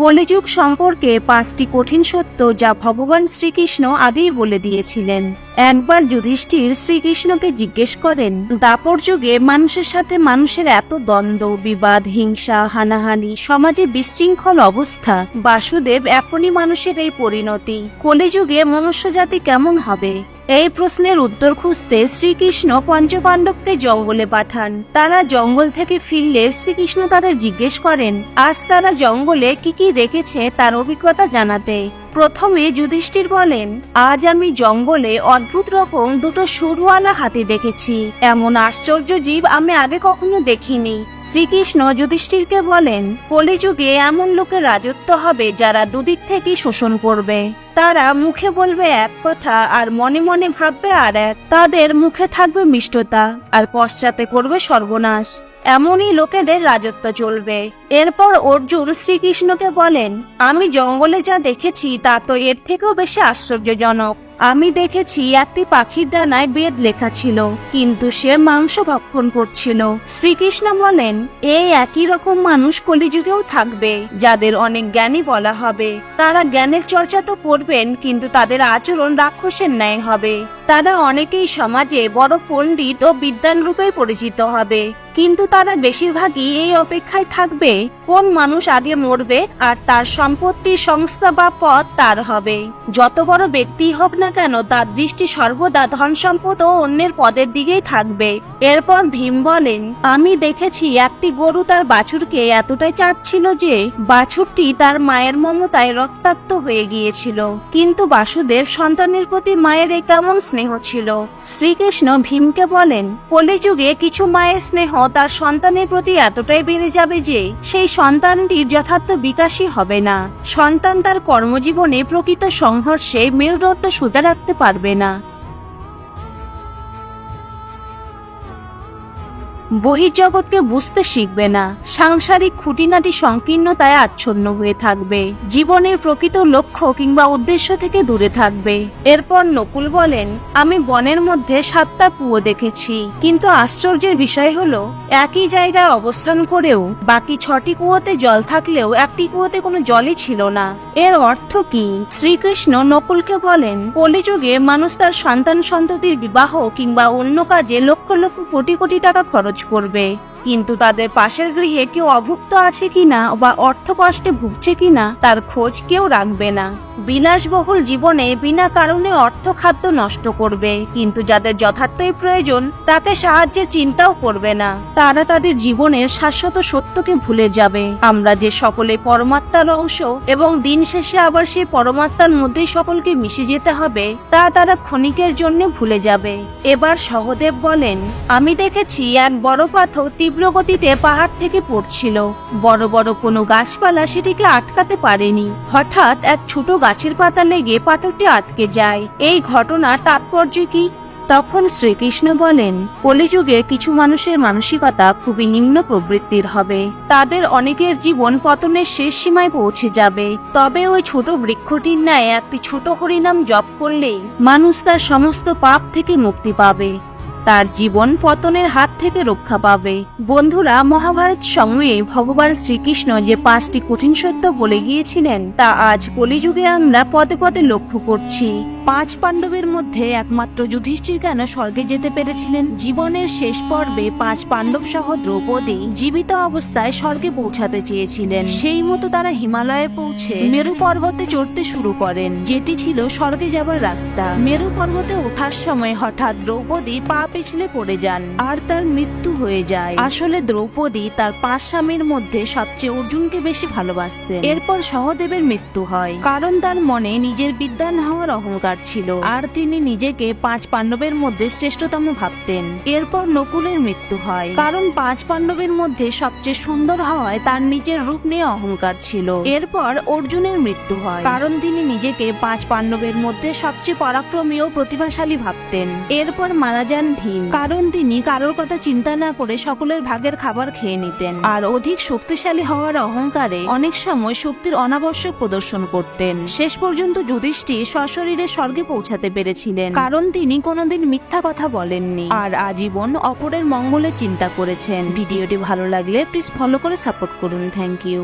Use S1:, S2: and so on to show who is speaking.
S1: কলিযুগ সম্পর্কে পাঁচটি কঠিন সত্য যা ভগবান শ্রীকৃষ্ণ আগেই বলে দিয়েছিলেন। একবার যুধিষ্ঠির শ্রীকৃষ্ণকে জিজ্ঞেস করেন, দাপর যুগে মানুষের সাথে মানুষের এত দ্বন্দ্ব, বিবাদ, হিংসা, হানাহানি, সমাজে বিশৃঙ্খল অবস্থা, বাসুদেব এখনই মানুষের এই পরিণতি, কলিযুগে মনুষ্য জাতি কেমন হবে? এই প্রশ্নের উত্তর খুঁজতে শ্রীকৃষ্ণ পঞ্চপাণ্ডবকে জঙ্গলে পাঠান। তারা জঙ্গল থেকে ফিরলে শ্রীকৃষ্ণ তাদের জিজ্ঞেস করেন, আজ তারা জঙ্গলে কি কি দেখেছে, তার অভিজ্ঞতা জানাতে। প্রথমে যুধিষ্ঠির বলেন, আজ আমি জঙ্গলে অদ্ভুত রকম দুটো সুরওয়ালা হাতি দেখেছি। এমন আশ্চর্য জীব আমি আগে কখনো দেখিনি। শ্রীকৃষ্ণ যুধিষ্ঠিরকে বলেন, কলিযুগে এমন লোকের রাজত্ব হবে যারা দুদিক থেকেই শোষণ করবে। তারা মুখে বলবে এক কথা আর মনে মনে ভাববে আর এক। তাদের মুখে থাকবে মিষ্টতা, আর পশ্চাতে করবে সর্বনাশ। এমনই লোকেদের রাজত্ব চলবে। এরপর অর্জুন শ্রীকৃষ্ণকে বলেন, আমি জঙ্গলে যা দেখেছি তা তো এর থেকেও বেশি আশ্চর্যজনক। আমি দেখেছি একটি পাখির ডানায় বেদ লেখা ছিল, কিন্তু সে মাংস ভক্ষণ করছিল। শ্রীকৃষ্ণ বলেন এই একই রকম মানুষ কলিযুগেও থাকবে, যাদের অনেক জ্ঞানী বলা হবে। তারা জ্ঞানের চর্চা তো করবেন, কিন্তু তাদের আচরণ রাক্ষসের ন্যায় হবে। তারা অনেকেই সমাজে বড় পণ্ডিত ও বিদ্যান রূপে পরিচিত হবে। কিন্তু তারা বেশিরভাগই এই অপেক্ষায় থাকবে, কোন মানুষ আগে মরবে আর তার সম্পত্তি, সংস্থা বা পদ তার হবে। যত বড় ব্যক্তি হোক না কেন, তার দৃষ্টি সর্বদা ধন সম্পদ ও অন্যের পদের দিকেই থাকবে। এরপর ভীম বলেন, আমি দেখেছি একটি গরু তার বাছুরকে এতটাই চাচ্ছিল যে, বাছুরটি তার মায়ের মমতায় রক্তাক্ত হয়ে গিয়েছিল। কিন্তু বাসুদেব সন্তানের প্রতি মায়ের এ কেমন স্নেহ ছিল। শ্রীকৃষ্ণ ভীমকে বলেন, কলিযুগে কিছু মায়ের স্নেহ তার সন্তানের প্রতি এতটাই বেড়ে যাবে যে সেই সন্তানটির যথার্থ বিকাশই হবে না। সন্তান তার কর্মজীবনে প্রকৃত সংঘর্ষে মেরুদণ্ড সোজা রাখতে পারবে না। বহির্জগৎকে বুঝতে শিখবে না। সাংসারিক খুঁটিনাটি সংকীর্ণতায় আচ্ছন্ন হয়ে থাকবে। জীবনের প্রকৃত লক্ষ্য কিংবা উদ্দেশ্য থেকে দূরে থাকবে। এরপর নকুল বলেন, আমি বনের মধ্যে সাতটা কুয়ো দেখেছি। কিন্তু আশ্চর্যের বিষয় হলো, একই জায়গায় অবস্থান করেও বাকি ছটি কুয়োতে জল থাকলেও একটি কুয়োতে কোনো জলই ছিল না। এর অর্থ কি? শ্রীকৃষ্ণ নকুলকে বলেন, কলিযুগে মানুষ তার সন্তান সন্ততির বিবাহ কিংবা অন্য কাজে লক্ষ লক্ষ কোটি কোটি টাকা খরচ করবে। কিন্তু তাদের পাশের গৃহে কেউ অভুক্ত আছে কিনা বা অর্থ কষ্টে ভুগছে কিনা, তার খোঁজ কেউ রাখবে না। বিলাসবহুল জীবনে বিনা কারণে অর্থ খাদ্য নষ্ট করবে, কিন্তু যাদের যথার্থই প্রয়োজন, তাকে সাহায্যের চিন্তাও করবে না। তারা তাদের জীবনের শাশ্বত সত্যকে ভুলে যাবে। আমরা যে সকলে পরমাত্মার অংশ এবং দিন শেষে আবার সেই পরমাত্মার মধ্যেই সকলকে মিশে যেতে হবে, তা তারা ক্ষণিকের জন্য ভুলে যাবে। এবার সহদেব বলেন, আমি দেখেছি এক বড় পাথর তীব্র গতিতে পাহাড় থেকে পড়ছিল। বড় বড় কোনো গাছপালা সেটিকে আটকাতে পারেনি। হঠাৎ এক ছোট গাছের পাতা লেগে পাথরটি আটকে যায়। এই ঘটনার তাৎপর্য কি? তখন শ্রীকৃষ্ণ বলেন, কলিযুগে কিছু মানুষের মানসিকতা খুবই নিম্ন প্রবৃত্তির হবে। তাদের অনেকের জীবন পতনের শেষ সীমায় পৌঁছে যাবে। তবে ওই ছোট বৃক্ষটির ন্যায় একটি ছোট হরিনাম জপ করলেই মানুষ তার সমস্ত পাপ থেকে মুক্তি পাবে। তার জীবন পতনের হাত থেকে রক্ষা পাবে। বন্ধুরা, মহাভারত সময়ে ভগবান শ্রীকৃষ্ণ যে পাঁচটি কঠিন সত্য বলে গিয়েছিলেন, তা আজ কলিযুগে আমরা পদে পদে লক্ষ্য করছি। পাঁচ পাণ্ডবের মধ্যে একমাত্র যুধিষ্ঠির কেন স্বর্গে যেতে পেরেছিলেন? জীবনের শেষ পর্বে পাঁচ পাণ্ডব সহ দ্রৌপদী জীবিত অবস্থায় স্বর্গে পৌঁছাতে চেয়েছিলেন। সেই মতো তারা হিমালয়ে পৌঁছে মেরু পর্বতে চড়তে শুরু করেন, যেটি ছিল স্বর্গে যাবার রাস্তা। মেরু পর্বতে ওঠার সময় হঠাৎ দ্রৌপদী পা পিছলে পড়ে যান, আর তার মৃত্যু হয়ে যায়। আসলে দ্রৌপদী তার পাঁচ স্বামীর মধ্যে সবচেয়ে অর্জুনকে বেশি ভালোবাসতেন। এরপর সহদেবের মৃত্যু হয়। কারণ তার মনে নিজের বিদ্যান হওয়ার অহংকার ছিল, আর তিনি নিজেকে পাঁচ পাণ্ডবের মধ্যে শ্রেষ্ঠতম ভাবতেন। এরপর নকুলের মৃত্যু হয়। কারণ পাঁচ পাণ্ডবের মধ্যে সবচেয়ে সুন্দর হওয়ায় তার নিজের রূপ নিয়ে অহংকার ছিল। এরপর অর্জুনের মৃত্যু হয়। কারণ তিনি নিজেকে পাঁচ পাণ্ডবের মধ্যে সবচেয়ে পরাক্রমী ও প্রতিভাশালী ভাবতেন। এরপর মারা যান ভীম কারণ তিনি কারোর কথা চিন্তা না করে সকলের ভাগের খাবার খেয়ে নিতেন। আর অধিক শক্তিশালী হওয়ার অহংকারে অনেক সময় শক্তির অনাবশ্যক প্রদর্শন করতেন। শেষ পর্যন্ত যুধিষ্ঠির সশরীরে স্বর্গে পৌঁছাতে পেরেছিলেন। কারণ তিনি কোনোদিন মিথ্যা কথা বলেননি। আর আজীবন অপরের মঙ্গলের চিন্তা করেছেন। ভিডিওটি ভালো লাগলে প্লিজ ফলো করে সাপোর্ট করুন। Thank you